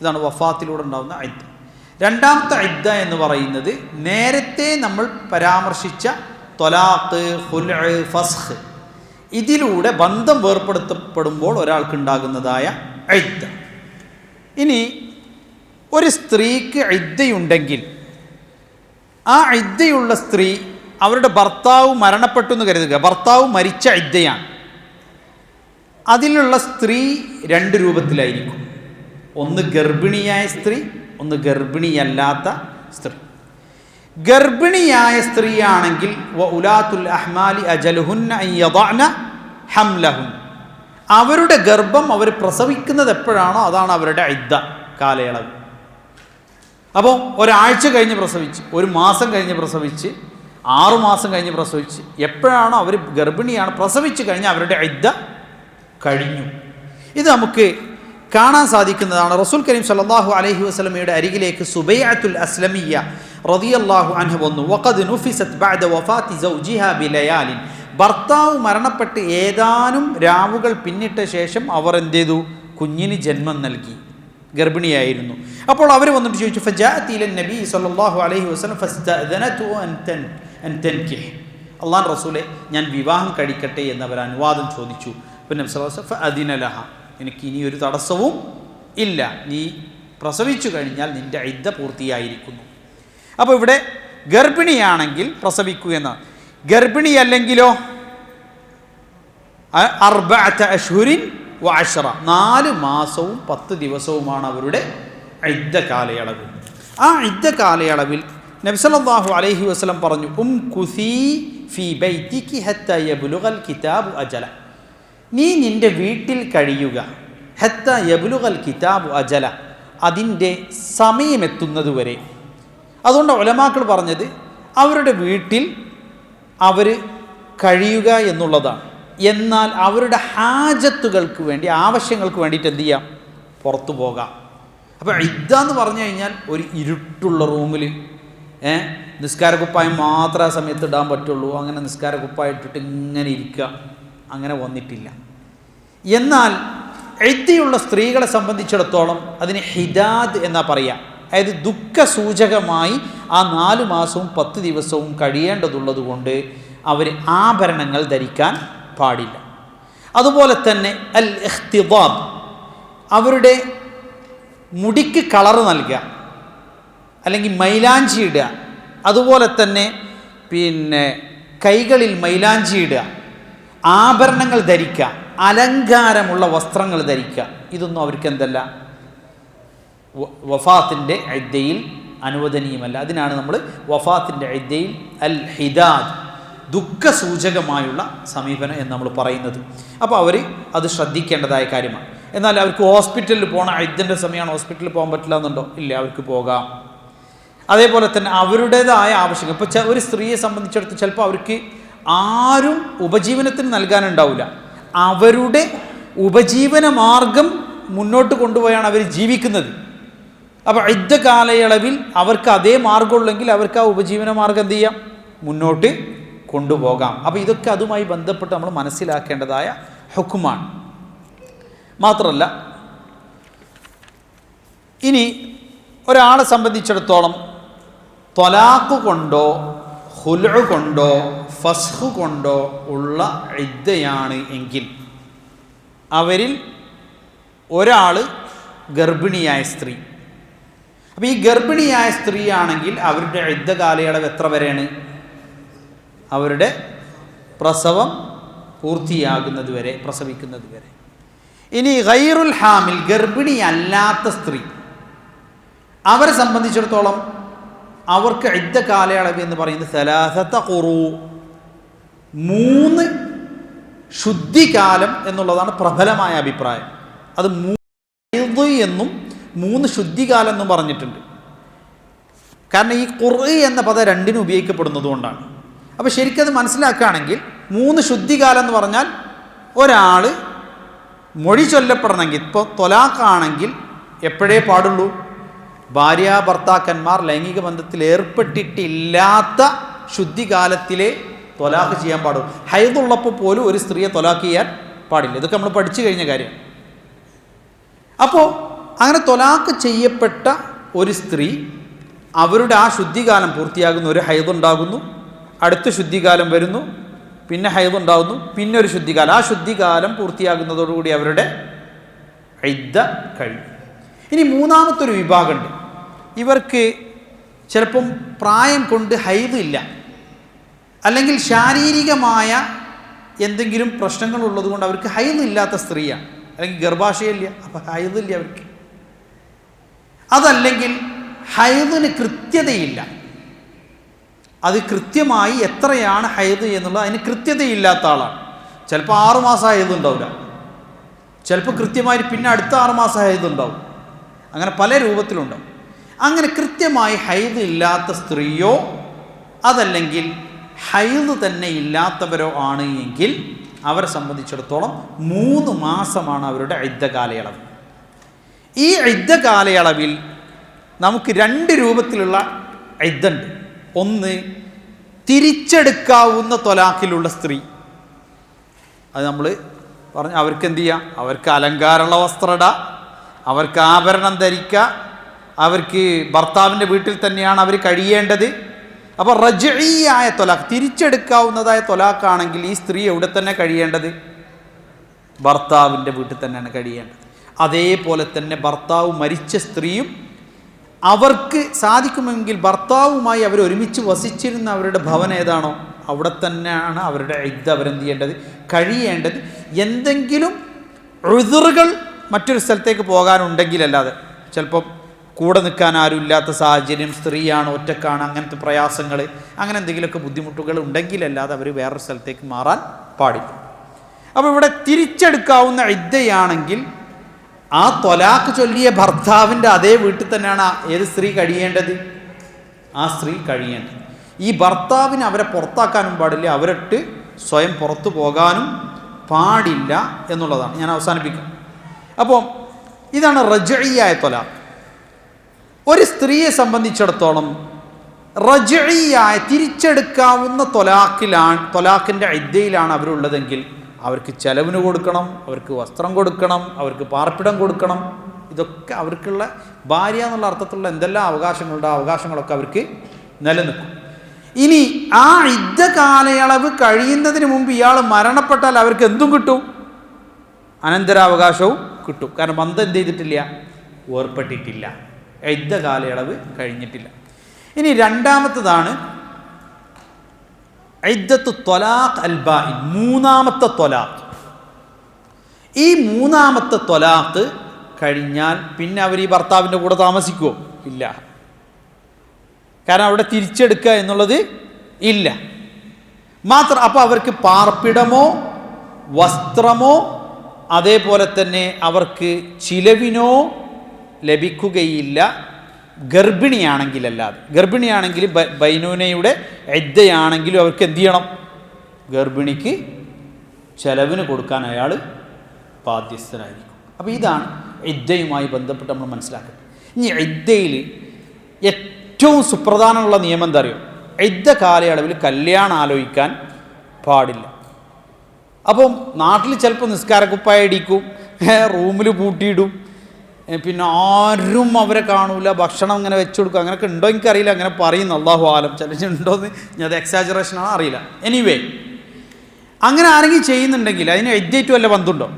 ഇതാണ് വഫാത്തിലൂടെ ഉണ്ടാകുന്ന ഇദ്ദ. രണ്ടാമത്തെ ഇദ്ദ എന്ന് പറയുന്നത് നേരത്തെ നമ്മൾ പരാമർശിച്ച തൊലാത്ത് ഹുൽ ഫസ്ഖ്. ഇതിലൂടെ ബന്ധം വേർപ്പെടുത്തപ്പെടുമ്പോൾ ഒരാൾക്ക് ഉണ്ടാകുന്നതായ ഇദ്ദ. ഇനി ഒരു സ്ത്രീക്ക് ഇദ്ദയുണ്ടെങ്കിൽ ആ ഇദ്ദയുള്ള സ്ത്രീ അവരുടെ ഭർത്താവ് മരണപ്പെട്ടു എന്ന് കരുതുക. ഭർത്താവ് മരിച്ച ഇദ്ദയാണ്. അതിലുള്ള സ്ത്രീ രണ്ട് രൂപത്തിലായിരിക്കും. ഒന്ന് ഗർഭിണിയായ സ്ത്രീ ഒന്ന് ഗർഭിണിയല്ലാത്ത സ്ത്രീ. ഗർഭിണിയായ സ്ത്രീയാണെങ്കിൽ ഉലാത്തുൽ അഹ്മാലി അജലുഹുന്ന ഹംലഹുൻ. അവരുടെ ഗർഭം അവർ പ്രസവിക്കുന്നത് എപ്പോഴാണോ അതാണ് അവരുടെ ഇദ്ദ കാലയളവ്. അപ്പോൾ ഒരാഴ്ച കഴിഞ്ഞ് പ്രസവിച്ച് ഒരു മാസം കഴിഞ്ഞ് പ്രസവിച്ച് ആറുമാസം കഴിഞ്ഞ് പ്രസവിച്ച് എപ്പോഴാണോ അവർ ഗർഭിണിയാണ് പ്രസവിച്ച് കഴിഞ്ഞ് അവരുടെ ഇദ്ദ കഴിഞ്ഞു. ഇത് നമുക്ക് കാണാൻ സാധിക്കുന്നതാണ്. റസൂൽ കരീം സല്ലല്ലാഹു അലഹി വസല്ലമയുടെ അരികിലേക്ക് സുബൈഅത്തുൽ അസ്ലമിയ റതിയല്ലാഹു അൻഹു വന്നു. വഖദ് നുഫിസത് ബഅദ വഫാത്തി സൗജിഹ ഭർത്താവ് മരണപ്പെട്ട് ഏതാനും രാവുകൾ പിന്നിട്ട ശേഷം അവർ എന്ത് ചെയ്തു? കുഞ്ഞിന് ജന്മം നൽകി. ഗർഭിണിയായിരുന്നു. അപ്പോൾ അവർ വന്നിട്ട് ചോദിച്ചു ഫജാഅത്തില നബി സല്ലല്ലാഹു അലൈഹി വസല്ലം ഫസ്തഅദനതു അൻ തൻ റസൂലെ ഞാൻ വിവാഹം കഴിക്കട്ടെ എന്നവർ അനുവാദം ചോദിച്ചു. പിന്നെ അതിനലഹ എനിക്ക് ഇനി ഒരു തടസ്സവും ഇല്ല. നീ പ്രസവിച്ചു കഴിഞ്ഞാൽ നിന്റെ ഇദ്ദ പൂർത്തിയായിരിക്കുന്നു. അപ്പോൾ ഇവിടെ ഗർഭിണിയാണെങ്കിൽ പ്രസവിക്കുക എന്ന. ഗർഭിണിയല്ലെങ്കിലോ അ- അർബഅത അഷ്ഹുരിൻ വ അശ്റ നാല് മാസവും പത്ത് ദിവസവുമാണ് അവരുടെ ഇദ്ദ കാലയളവ്. ആ ഇദ്ദ കാലയളവിൽ നബ്സലല്ലാഹു അലൈഹി വസ്ലം പറഞ്ഞു ഉം കുസി ഫി ബൈത്തിക്കി ഹത്ത കിതാബ് അജല. നീ നിന്റെ വീട്ടിൽ കഴിയുക ഹത്ത യബുലുഗൽ കിതാബ് അജല അതിന്റെ സമയമെത്തുന്നതുവരെ അതുകൊണ്ട് ഒലമാക്കൾ പറഞ്ഞത് അവരുടെ വീട്ടിൽ അവർ കഴിയുക എന്നുള്ളതാണ്. എന്നാൽ അവരുടെ ഹാജത്തുകൾക്ക് വേണ്ടി ആവശ്യങ്ങൾക്ക് വേണ്ടിയിട്ട് എന്ത് ചെയ്യാം? പുറത്തു പോകാം. അപ്പോൾ ഇദ്ദ എന്ന് പറഞ്ഞു കഴിഞ്ഞാൽ ഒരു ഇരുട്ടുള്ള റൂമിൽ ഏ? നിസ്കാരക്കുപ്പായം മാത്രം ആ സമയത്ത് ഇടാൻ പറ്റുള്ളൂ. അങ്ങനെ നിസ്കാരക്കുപ്പായം ഇട്ടിട്ട് ഇങ്ങനെ ഇരിക്കുക. അങ്ങനെ വന്നിട്ടില്ല. എന്നാൽ എഴുതിയുള്ള സ്ത്രീകളെ സംബന്ധിച്ചിടത്തോളം അതിന് ഹിദാദ് എന്നാ പറയുക അതായത് ദുഃഖ സൂചകമായി ആ നാലു മാസവും പത്ത് ദിവസവും കഴിയേണ്ടതുള്ളത് കൊണ്ട് അവർ ആഭരണങ്ങൾ ധരിക്കാൻ പാടില്ല. അതുപോലെ തന്നെ അൽ ഇഖ്തിദാബ് അവരുടെ മുടിക്ക് കളർ നൽകുക. അല്ലെങ്കിൽ മൈലാഞ്ചി ഇടുക. അതുപോലെ തന്നെ പിന്നെ കൈകളിൽ മൈലാഞ്ചി ഇടുക. ആഭരണങ്ങൾ ധരിക്കുക. അലങ്കാരമുള്ള വസ്ത്രങ്ങൾ ധരിക്കുക. ഇതൊന്നും അവർക്ക് എന്തല്ല? വഫാത്തിന്റെ ഇദ്ദയിൽ അനുവദനീയമല്ല. അതിനാണ് നമ്മൾ വഫാത്തിന്റെ ഇദ്ദയിൽ അൽ ഹിദാദ് ദുഃഖസൂചകമായുള്ള സമീപനം എന്ന് നമ്മൾ പറയുന്നത്. അപ്പോൾ അവർ അത് ശ്രദ്ധിക്കേണ്ടതായ കാര്യമാണ്. എന്നാൽ അവർക്ക് ഹോസ്പിറ്റലിൽ പോകണം ഐദ്യന്റെ സമയമാണ് ഹോസ്പിറ്റലിൽ പോകാൻ പറ്റില്ല എന്നുണ്ടോ? ഇല്ല അവർക്ക് പോകാം. അതേപോലെ തന്നെ അവരുടേതായ ആവശ്യങ്ങൾ. ഇപ്പോൾ ഒരു സ്ത്രീയെ സംബന്ധിച്ചിടത്ത് ചിലപ്പോൾ അവർക്ക് ആരും ഉപജീവനത്തിന് നൽകാനുണ്ടാവില്ല. അവരുടെ ഉപജീവന മാർഗം മുന്നോട്ട് കൊണ്ടുപോയാണ് അവർ ജീവിക്കുന്നത്. അപ്പോൾ യുദ്ധ കാലയളവിൽ അവർക്ക് അതേ മാർഗമുള്ളെങ്കിൽ അവർക്ക് ആ ഉപജീവന മാർഗം എന്ത് ചെയ്യാം? മുന്നോട്ട് കൊണ്ടുപോകാം. അപ്പോൾ ഇതൊക്കെ അതുമായി ബന്ധപ്പെട്ട് നമ്മൾ മനസ്സിലാക്കേണ്ടതായ ഹുക്കുമാണ്. മാത്രമല്ല ഇനി ഒരാളെ സംബന്ധിച്ചിടത്തോളം തൊലാഖ് കൊണ്ടോ ഹുലു കൊണ്ടോ ഫസ്ഹു കൊണ്ടോ ഉള്ള ഇദ്ദയാണ് എങ്കിൽ അവരിൽ ഒരാൾ ഗർഭിണിയായ സ്ത്രീ. അപ്പോൾ ഈ ഗർഭിണിയായ സ്ത്രീയാണെങ്കിൽ അവരുടെ ഇദ്ദ കാലയളവ് എത്ര വരെയാണ്? അവരുടെ പ്രസവം പൂർത്തിയാകുന്നതുവരെ പ്രസവിക്കുന്നത് വരെ. ഇനി ഗൈറുൽ ഹാമിൽ ഗർഭിണിയല്ലാത്ത സ്ത്രീ. അവരെ സംബന്ധിച്ചിടത്തോളം അവർക്ക് ഇദ്ദ കാലയളവ് എന്ന് പറയുന്നത് സലാസത്ത കുറു മൂന്ന് ശുദ്ധികാലം എന്നുള്ളതാണ് പ്രബലമായ അഭിപ്രായം. അത് മൂന്ന് എന്നും മൂന്ന് ശുദ്ധികാലം എന്നും പറഞ്ഞിട്ടുണ്ട്. കാരണം ഈ കുറു എന്ന പദം രണ്ടിനും ഉപയോഗിക്കപ്പെടുന്നത് കൊണ്ടാണ്. അപ്പോൾ ശരിക്കത് മനസ്സിലാക്കുകയാണെങ്കിൽ മൂന്ന് ശുദ്ധികാലം എന്ന് പറഞ്ഞാൽ ഒരാൾ മൊഴി ചൊല്ലപ്പെടണമെങ്കിൽ ഇപ്പോൾ തൊലാക്കാണെങ്കിൽ എപ്പോഴേ പാടുള്ളൂ? ഭാര്യ ഭർത്താക്കന്മാർ ലൈംഗിക ബന്ധത്തിൽ ഏർപ്പെട്ടിട്ടില്ലാത്ത ശുദ്ധികാലത്തിലെ തൊലാക്ക് ചെയ്യാൻ പാടുള്ളൂ. ഹൈദുള്ളപ്പോൾ പോലും ഒരു സ്ത്രീയെ തൊലാക്ക് ചെയ്യാൻ പാടില്ല. ഇതൊക്കെ നമ്മൾ പഠിച്ചു കഴിഞ്ഞ കാര്യം. അപ്പോൾ അങ്ങനെ തൊലാക്ക് ചെയ്യപ്പെട്ട ഒരു സ്ത്രീ അവരുടെ ആ ശുദ്ധികാലം പൂർത്തിയാകുന്ന ഒരു ഹൈദുണ്ടാകുന്നു അടുത്ത ശുദ്ധികാലം വരുന്നു പിന്നെ ഹൈദുണ്ടാകുന്നു പിന്നെ ഒരു ശുദ്ധികാലം. ആ ശുദ്ധികാലം പൂർത്തിയാകുന്നതോടുകൂടി അവരുടെ ഐദ്ദ കഴിയും. ഇനി മൂന്നാമത്തെ ഒരു വിഭാഗമുണ്ട്. ഇവർക്ക് ചിലപ്പം പ്രായം കൊണ്ട് ഹൈദ് ഇല്ല. അല്ലെങ്കിൽ ശാരീരികമായ എന്തെങ്കിലും പ്രശ്നങ്ങൾ ഉള്ളതുകൊണ്ട് അവർക്ക് ഹൈദ് ഇല്ലാത്ത സ്ത്രീയാണ്. അല്ലെങ്കിൽ ഗർഭാശയമില്ല അപ്പം ഹൈദില്ല അവർക്ക്. അതല്ലെങ്കിൽ ഹൈദിന് കൃത്യതയില്ല. അത് കൃത്യമായി എത്രയാണ് ഹൈദ് എന്നുള്ളത് അതിന് കൃത്യതയില്ലാത്ത ആളാണ്. ചിലപ്പോൾ ആറുമാസം ഹൈദ് ഉണ്ടാവില്ല. ചിലപ്പോൾ കൃത്യമായി പിന്നെ അടുത്ത ആറുമാസം ഹൈദ് ഉണ്ടാവും. അങ്ങനെ പല രൂപത്തിലുണ്ടാവും അങ്ങനെ കൃത്യമായി ഹൈദ് ഇല്ലാത്ത സ്ത്രീയോ അതല്ലെങ്കിൽ ഹൈദ് തന്നെ ഇല്ലാത്തവരോ ആണ് എങ്കിൽ അവരെ സംബന്ധിച്ചിടത്തോളം മൂന്ന് മാസമാണ് അവരുടെ യുദ്ധ കാലയളവ്. ഈ യുദ്ധ കാലയളവിൽ നമുക്ക് രണ്ട് രൂപത്തിലുള്ള യുദ്ധമുണ്ട് ഒന്ന് തിരിച്ചെടുക്കാവുന്ന തൊലാക്കിലുള്ള സ്ത്രീ. അത് നമ്മൾ പറഞ്ഞ അവർക്ക് എന്ത് ചെയ്യാം? അവർക്ക് അലങ്കാരമുള്ള വസ്ത്രം ഇടാം. അവർക്ക് ആഭരണം ധരിക്കുക അവർക്ക് ഭർത്താവിന്റെ വീട്ടിൽ തന്നെയാണ് അവർ കഴിയേണ്ടത്. അപ്പോൾ റജീയായ തൊലാഖ് തിരിച്ചെടുക്കാവുന്നതായ തൊലാഖാണെങ്കിൽ ഈ സ്ത്രീ എവിടെ തന്നെ കഴിയേണ്ടത്? ഭർത്താവിന്റെ വീട്ടിൽ തന്നെയാണ് കഴിയേണ്ടത്. അതേപോലെ തന്നെ ഭർത്താവ് മരിച്ച സ്ത്രീയും അവർക്ക് സാധിക്കുമെങ്കിൽ ഭർത്താവുമായി അവർ ഒരുമിച്ച് വസിച്ചിരുന്ന അവരുടെ ഭവനം ഏതാണോ അവിടെ തന്നെയാണ് അവരുടെ ഇത് അവരെന്ത് ചെയ്യേണ്ടത് കഴിയേണ്ടത്. എന്തെങ്കിലും ഋതുറുകൾ മറ്റൊരു സ്ഥലത്തേക്ക് പോകാനുണ്ടെങ്കിലല്ലാതെ ചിലപ്പം കൂടെ നിൽക്കാൻ ആരും ഇല്ലാത്ത സാഹചര്യം സ്ത്രീയാണ് ഒറ്റക്കാണ് അങ്ങനത്തെ പ്രയാസങ്ങൾ അങ്ങനെ എന്തെങ്കിലുമൊക്കെ ബുദ്ധിമുട്ടുകൾ ഉണ്ടെങ്കിലല്ലാതെ അവർ വേറൊരു സ്ഥലത്തേക്ക് മാറാൻ പാടില്ല. അപ്പോൾ ഇവിടെ തിരിച്ചെടുക്കാവുന്ന ഇദ്ദയാണെങ്കിൽ ആ തൊലാക്ക് ചൊല്ലിയ ഭർത്താവിന്റെ അതേ വീട്ടിൽ തന്നെയാണ് ഏത് സ്ത്രീ കഴിയേണ്ടത്? ആ സ്ത്രീ കഴിയേണ്ടത്. ഈ ഭർത്താവിന് അവരെ പുറത്താക്കാനും പാടില്ല. അവരിട്ട് സ്വയം പുറത്തു പോകാനും പാടില്ല എന്നുള്ളതാണ്. ഞാൻ അവസാനിപ്പിക്കാം. അപ്പോൾ ഇതാണ് റജയിയായ തൊലാക്ക് ഒരു സ്ത്രീയെ സംബന്ധിച്ചിടത്തോളം റജയിയായ തിരിച്ചെടുക്കാവുന്ന തൊലാക്കിലാണ് തൊലാക്കിന്റെ ഇദ്ദയിലാണ് അവരുള്ളതെങ്കിൽ അവർക്ക് ചെലവിന് കൊടുക്കണം അവർക്ക് വസ്ത്രം കൊടുക്കണം അവർക്ക് പാർപ്പിടം കൊടുക്കണം. ഇതൊക്കെ അവർക്കുള്ള ഭാര്യ എന്നുള്ള അർത്ഥത്തിലുള്ള എന്തെല്ലാം അവകാശങ്ങളുണ്ടോ അവകാശങ്ങളൊക്കെ അവർക്ക് നിലനിൽക്കും. ഇനി ആ യുദ്ധ കാലയളവ് കഴിയുന്നതിന് മുമ്പ് ഇയാൾ മരണപ്പെട്ടാൽ അവർക്ക് എന്തും കിട്ടും? അനന്തരാവകാശവും കിട്ടും. കാരണം ബന്ധം എന്ത് ചെയ്തിട്ടില്ല? ഏർപ്പെട്ടിട്ടില്ല യുദ്ധ കാലയളവ് കഴിഞ്ഞിട്ടില്ല. ഇനി രണ്ടാമത്തതാണ് ഐദ്ദത്ത് ത്വലാഖ് മൂന്നാമത്തെ ത്വലാഖ്. ഈ മൂന്നാമത്തെ ത്വലാഖ് കഴിഞ്ഞാൽ പിന്നെ അവർ ഈ ഭർത്താവിന്റെ കൂടെ താമസിക്കുമോ ഇല്ല. കാരണം അവിടെ തിരിച്ചെടുക്കുക എന്നുള്ളത് ഇല്ല. മാത്രം അപ്പോൾ അവർക്ക് പാർപ്പിടമോ വസ്ത്രമോ അതേപോലെ തന്നെ അവർക്ക് ചിലവിനോ ലഭിക്കുകയില്ല. ഗർഭിണിയാണെങ്കിലല്ലാതെ. ഗർഭിണിയാണെങ്കിൽ ബൈനൂനയുടെ എദ്ദയാണെങ്കിലും അവർക്ക് എന്ത് ചെയ്യണം? ഗർഭിണിക്ക് ചെലവിന് കൊടുക്കാൻ അയാൾ ബാധ്യസ്ഥനായിരിക്കും അപ്പോൾ ഇതാണ് ഇദ്ദയുമായി ബന്ധപ്പെട്ട് നമ്മൾ മനസ്സിലാക്കുന്നത് ഇനി ഇദ്ദയിൽ ഏറ്റവും സുപ്രധാനമുള്ള നിയമം എന്താ അറിയോ? ഇദ്ദ കാലയളവിൽ കല്യാണം ആലോചിക്കാൻ പാടില്ല. അപ്പം നാട്ടിൽ ചിലപ്പോൾ നിസ്കാരക്കുപ്പായ ഇടിക്കും റൂമിൽ പൂട്ടിയിടും പിന്നെ ആരും അവരെ കാണൂല. ഭക്ഷണം ഇങ്ങനെ വെച്ചു കൊടുക്കുക അങ്ങനെയൊക്കെ ഉണ്ടോ എനിക്കറിയില്ല. അങ്ങനെ പറയുന്നു. അള്ളാഹു ആലം. ചില ഉണ്ടോയെന്ന് ഞാൻ അത് എക്സാജറേഷനാണ് അറിയില്ല. എനിവേ അങ്ങനെ ആരെങ്കിലും ചെയ്യുന്നുണ്ടെങ്കിൽ അതിന് എഡ്ഡേറ്റ് വല്ല ബന്ധമുണ്ടോ?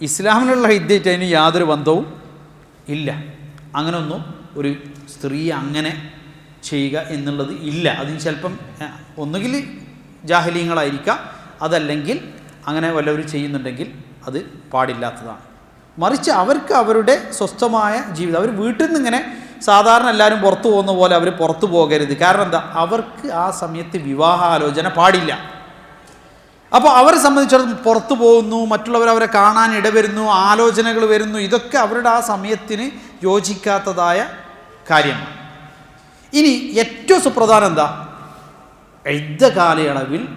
ഇസ്ലാമിലുള്ള എഡ്ഡേറ്റ് അതിന് യാതൊരു ബന്ധവും ഇല്ല. അങ്ങനൊന്നും ഒരു സ്ത്രീ അങ്ങനെ ചെയ്യുക എന്നുള്ളത് ഇല്ല. അതിന് ചിലപ്പം ഒന്നുകിൽ ജാഹലീങ്ങളായിരിക്കാം. അതല്ലെങ്കിൽ അങ്ങനെ വല്ലവരും ചെയ്യുന്നുണ്ടെങ്കിൽ അത് പാടില്ലാത്തതാണ്. മറിച്ച് അവർക്ക് അവരുടെ സ്വസ്ഥമായ ജീവിതം. അവർ വീട്ടിൽ നിന്ന് ഇങ്ങനെ സാധാരണ എല്ലാവരും പുറത്തു പോകുന്ന പോലെ അവർ പുറത്തു പോകരുത്. കാരണം എന്താ? അവർക്ക് ആ സമയത്ത് വിവാഹാലോചന പാടില്ല. അപ്പോൾ അവരെ സംബന്ധിച്ചിടത്തോളം പുറത്തു പോകുന്നു മറ്റുള്ളവർ അവരെ കാണാൻ ഇടവരുന്നു ആലോചനകൾ വരുന്നു ഇതൊക്കെ അവരുടെ ആ സമയത്തിന് യോജിക്കാത്തതായ കാര്യമാണ്. ഇനി ഏറ്റവും സുപ്രധാനം എന്താ? യുദ്ധ കാലയളവിൽ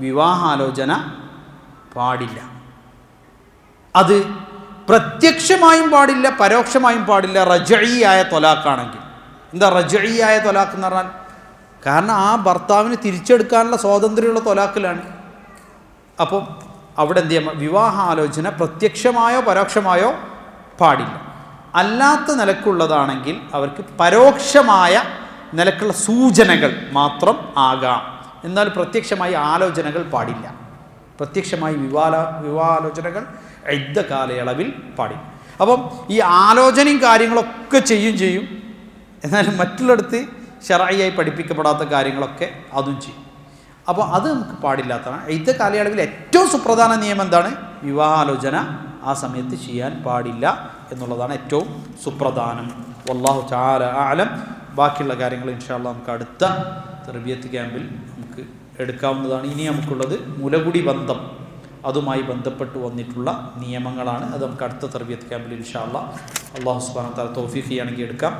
വിവാഹാലോചന പാടില്ല. അത് പ്രത്യക്ഷമായും പാടില്ല പരോക്ഷമായും പാടില്ല. റജയിയായ തൊലാക്കാണെങ്കിൽ. എന്താ റജയിയായ തൊലാക്ക് എന്ന് പറഞ്ഞാൽ? കാരണം ആ ഭർത്താവിന് തിരിച്ചെടുക്കാനുള്ള സ്വാതന്ത്ര്യമുള്ള തൊലാക്കിലാണ്. അപ്പം അവിടെ എന്ത് ചെയ്യാം? വിവാഹാലോചന പ്രത്യക്ഷമായോ പരോക്ഷമായോ പാടില്ല. അല്ലാത്ത നിലക്കുള്ളതാണെങ്കിൽ അവർക്ക് പരോക്ഷമായ നിലക്കുള്ള സൂചനകൾ മാത്രം ആകാം. എന്നാൽ പ്രത്യക്ഷമായി ആലോചനകൾ പാടില്ല. പ്രത്യക്ഷമായി വിവാഹ വിവാഹാലോചനകൾ യുദ്ധ കാലയളവിൽ പാടി. അപ്പം ഈ ആലോചനയും കാര്യങ്ങളൊക്കെ ചെയ്യും ചെയ്യും. എന്നാലും മറ്റുള്ളിടത്ത് ഷറായിയായി പഠിപ്പിക്കപ്പെടാത്ത കാര്യങ്ങളൊക്കെ അതും ചെയ്യും. അപ്പോൾ അത് നമുക്ക് പാടില്ലാത്തതാണ്. യുദ്ധ കാലയളവിൽ ഏറ്റവും സുപ്രധാന നിയമം എന്താണ്? വിവാഹാലോചന ആ സമയത്ത് ചെയ്യാൻ പാടില്ല എന്നുള്ളതാണ് ഏറ്റവും സുപ്രധാനം. വല്ലാഹു ചാല ആലം ബാക്കിയുള്ള കാര്യങ്ങൾ ഇൻഷാല്ല നമുക്ക് അടുത്ത തെർബിയത്ത് ക്യാമ്പിൽ നമുക്ക് എടുക്കാവുന്നതാണ്. ഇനി നമുക്കുള്ളത് മുലകുടി ബന്ധം. അതുമായി ബന്ധപ്പെട്ട് വന്നിട്ടുള്ള നിയമങ്ങളാണ്. അത് നമുക്ക് അടുത്ത തെർബിയത്ത് ക്യാമ്പിൽ ഇൻഷാല്ല അള്ളാഹു സുബാന താല ചെയ്യുകയാണെങ്കിൽ എടുക്കാം.